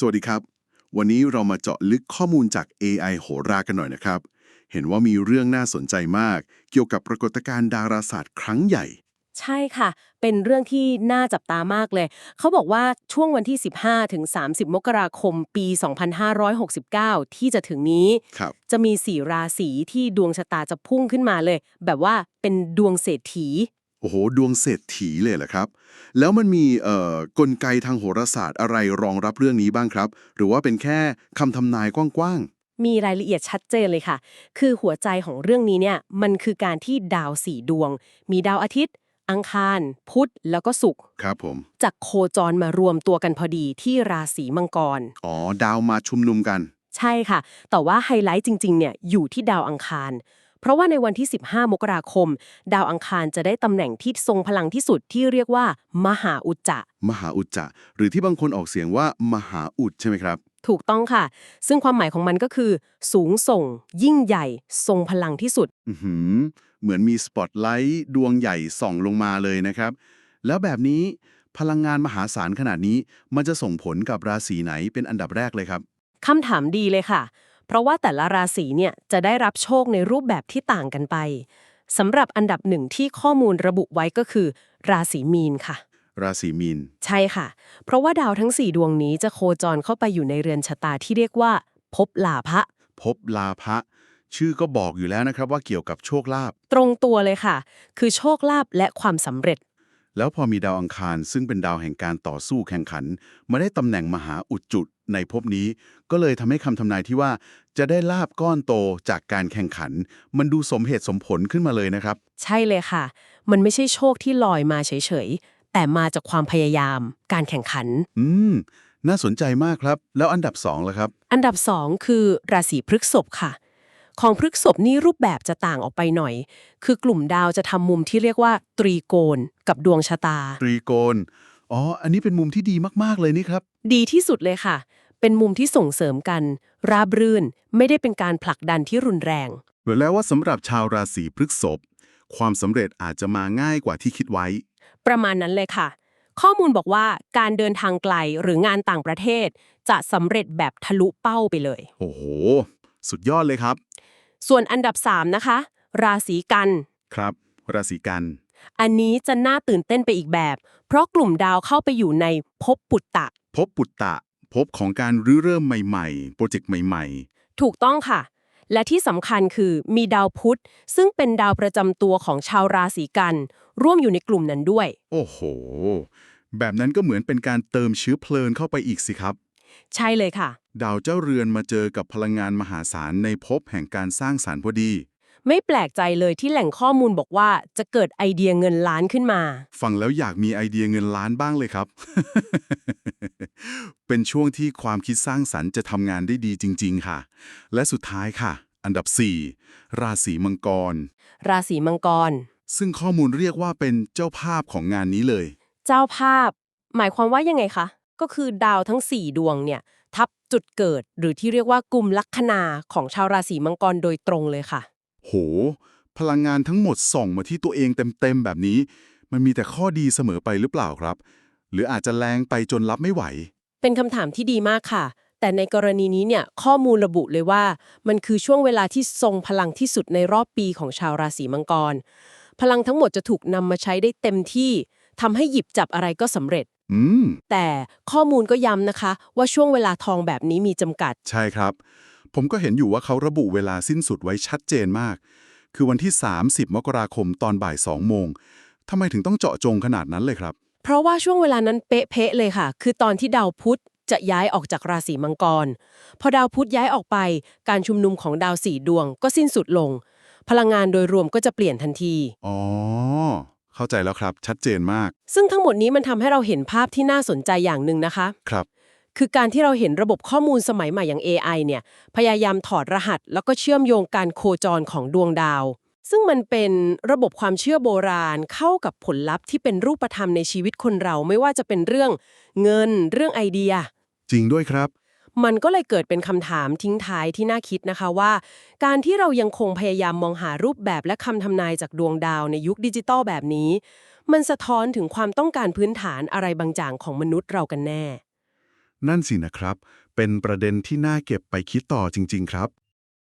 สวัสดีครับ วันนี้เรามาเจาะลึกข้อมูลจาก AI โหรากันหน่อยนะครับ เห็นว่ามีเรื่องน่าสนใจมาก เกี่ยวกับปรากฏการณ์ดาราศาสตร์ครั้งใหญ่ ใช่ค่ะ เป็นเรื่องที่น่าจับตามากเลย เขาบอกว่าช่วงวันที่ 15 ถึง 30 มกราคมปี 2569 ที่จะถึงนี้ครับ จะมีสี่ราศีที่ดวงชะตาจะพุ่งขึ้นมาเลย แบบว่าเป็นดวงเศรษฐีโอ้โห ดวงเศรษฐีเลยเหรอครับ แล้วมันมีเอ่อกลไกทางโหราศาสตร์อะไรรองรับเรื่องนี้บ้างครับ หรือว่าเป็นแค่คำทำนายกว้างมีรายละเอียดชัดเจนเลยค่ะ คือหัวใจของเรื่องนี้เนี่ยมันคือการที่ดาวสี่ดวง มีดาวอาทิตย์ อังคาร พุธแล้วก็ศุกร์ๆครับผมจากโคจรมารวมตัวกันพอดีที่ราศีมังกรอ๋อดาวมาชุมนุมกัน ใช่ค่ะ แต่ว่าไฮไลท์จริงๆเนี่ยอยู่ที่ดาวอังคาร เพราะว่าในวันที่ 15 มกราคม ดาวอังคารจะได้ตำแหน่งที่ทรงพลังที่สุดที่เรียกว่า มหาอุจจะ มหาอุจจะ หรือที่บางคนออกเสียงว่า มหาอุดใช่ไหมครับ ถูกต้องค่ะ ซึ่งความหมายของมันก็คือ สูงส่ง ยิ่งใหญ่ ทรงพลังที่สุด อือหือเหมือนมีสปอตไลท์ดวงใหญ่ส่องลงมาเลยนะครับ แล้วแบบนี้พลังงานมหาศาลขนาดนี้ มันจะส่งผลกับราศีไหนเป็นอันดับแรกเลยครับ คำถามดีเลยค่ะ เพราะว่าแต่ละราศีเนี่ยจะได้รับโชคในรูปแบบที่ต่างกันไปสำหรับอันดับหนึ่งที่ข้อมูลระบุไว้ก็คือ ราศีมีนค่ะ ราศีมีน ใช่ค่ะ เพราะว่าดาวทั้ง 4 ดวงนี้จะโคจรเข้าไปอยู่ในเรือนชะตาที่เรียกว่าภพลาภะพบลาภะชื่อก็บอกอยู่แล้วนะครับว่าเกี่ยวกับโชคลาภตรงตัวเลยค่ะ คือโชคลาภและความสำเร็จ แล้วพอมีดาวอังคารซึ่งเป็นดาวแห่งการต่อสู้แข่งขันมาได้ตำแหน่งมหาอุดจุดในภพนี้ ก็เลยทำให้คำทำนายที่ว่า จะได้ลาบก้อนโตจากการแข่งขัน มันดูสมเหตุสมผลขึ้นมาเลยนะครับ ใช่เลยค่ะ มันไม่ใช่โชคที่ลอยมาเฉยๆ แต่มาจากความพยายาม การแข่งขัน อืม น่าสนใจมากครับ แล้วอันดับสองล่ะครับ อันดับ 2 คือราศีพฤษภค่ะ ของพฤษภนี่รูปแบบจะต่างออกไปหน่อย คือกลุ่มดาวจะทำมุมที่เรียกว่า ตรีโกณกับดวงชะตา ตรีโกณอ๋อ อันนี้เป็นมุมที่ดีมากๆเลยนี่ครับ ดีที่สุดเลยค่ะ เป็นมุมที่ส่งเสริมกัน ราบรื่น ไม่ได้เป็นการผลักดันที่รุนแรงเหมือนแล้วว่าสำหรับชาวราศีพฤษภความสำเร็จอาจจะมาง่ายกว่าที่คิดไว้ ประมาณนั้นเลยค่ะ ข้อมูลบอกว่าการเดินทางไกลหรืองานต่างประเทศ จะสำเร็จแบบทะลุเป้าไปเลย โอ้โห สุดยอดเลยครับ ส่วนอันดับ 3 นะคะ ราศีกัน ครับ ราศีกัน อันนี้จะน่าตื่นเต้นไปอีกแบบ เพราะกลุ่มดาวเข้าไปอยู่ในภพปุตตะ พบปุตตะ พบของการรื้อเริ่มใหม่ๆ โปรเจกต์ใหม่ถูกต้องค่ะ และที่สำคัญคือมีดาวพุธ ซึ่งเป็นดาวประจำตัวของชาวราศีกัน ร่วมอยู่ในกลุ่มนั้นด้วย ๆ โอ้โห แบบนั้นก็เหมือนเป็นการเติมเชื้อเพลิงเข้าไปอีกสิครับ ใช่เลยค่ะ ดาวเจ้าเรือนมาเจอกับพลังงานมหาศาลในภพแห่งการสร้างสารรค์พอดี ไม่แปลกใจเลยที่แหล่งข้อมูลบอกว่าจะเกิดไอเดียเงินล้านขึ้นมา ฟังแล้วอยากมีไอเดียเงินล้านบ้างเลยครับ เป็นช่วงที่ความคิดสร้างสรรค์จะทำงานได้ดีจริง ๆ ค่ะ และสุดท้ายค่ะ อันดับ 4 ราศีมังกร ราศีมังกร ซึ่งข้อมูลเรียกว่าเป็นเจ้าภาพของงานนี้เลย เจ้าภาพ หมายความว่ายังไงคะก็คือดาวทั้ง 4 ดวงเนี่ย ทับจุดเกิด หรือที่เรียกว่ากลุ่มลัคนาของชาวราศีมังกรโดยตรงเลยค่ะ โห พลังงานทั้งหมดส่องมาที่ตัวเองเต็มๆแบบนี้ มันมีแต่ข้อดีเสมอไปหรือเปล่าครับ หรืออาจจะแรงไปจนรับไม่ไหว เป็นคำถามที่ดีมากค่ะ แต่ในกรณีนี้เนี่ยข้อมูลระบุเลยว่า มันคือช่วงเวลาที่ทรงพลังที่สุดในรอบปีของชาวราศีมังกร พลังทั้งหมดจะถูกนำมาใช้ได้เต็มที่ทำให้หยิบจับอะไรก็สำเร็จ อืม แต่ข้อมูลก็ย้ำนะคะ ว่าช่วงเวลาทองแบบนี้มีจำกัด ใช่ครับ ผมก็เห็นอยู่ว่าเขาระบุเวลาสิ้นสุดไว้ชัดเจนมาก คือวันที่ 30 มกราคมตอนบ่าย2โมงทำไมถึงต้องเจาะจงขนาดนั้นเลยครับ เพราะว่าช่วงเวลานั้นเป๊ะๆเลยค่ะ คือตอนที่ดาวพุธจะย้ายออกจากราศีมังกร พอดาวพุธย้ายออกไป การชุมนุมของดาวสี่ดวงก็สิ้นสุดลง พลังงานโดยรวมก็จะเปลี่ยนทันที อ๋อ เข้าใจแล้วครับ ชัดเจนมาก ซึ่งทั้งหมดนี้มันทำให้เราเห็นภาพที่น่าสนใจอย่างหนึ่งนะคะ ครับ คือการที่เราเห็นระบบข้อมูลสมัยใหม่อย่าง AI เนี่ย พยายามถอดรหัส แล้วก็เชื่อมโยงการโคจรของดวงดาว ซึ่งมันเป็นระบบความเชื่อโบราณเข้ากับผลลัพธ์ที่เป็นรูปธรรมในชีวิตคนเราไม่ว่าจะเป็นเรื่องเงิน เรื่องไอเดีย จริงด้วยครับ มันก็เลยเกิดเป็นคำถามทิ้งท้ายที่น่าคิดนะคะว่า การที่เรายังคงพยายามมองหารูปแบบและคำทำนายจากดวงดาวในยุคดิจิตอลแบบนี้ มันสะท้อนถึงความต้องการพื้นฐานอะไรบางอย่างของมนุษย์เรากันแน่ นั่นสินะครับ เป็นประเด็นที่น่าเก็บไปคิดต่อจริง ๆ ครับ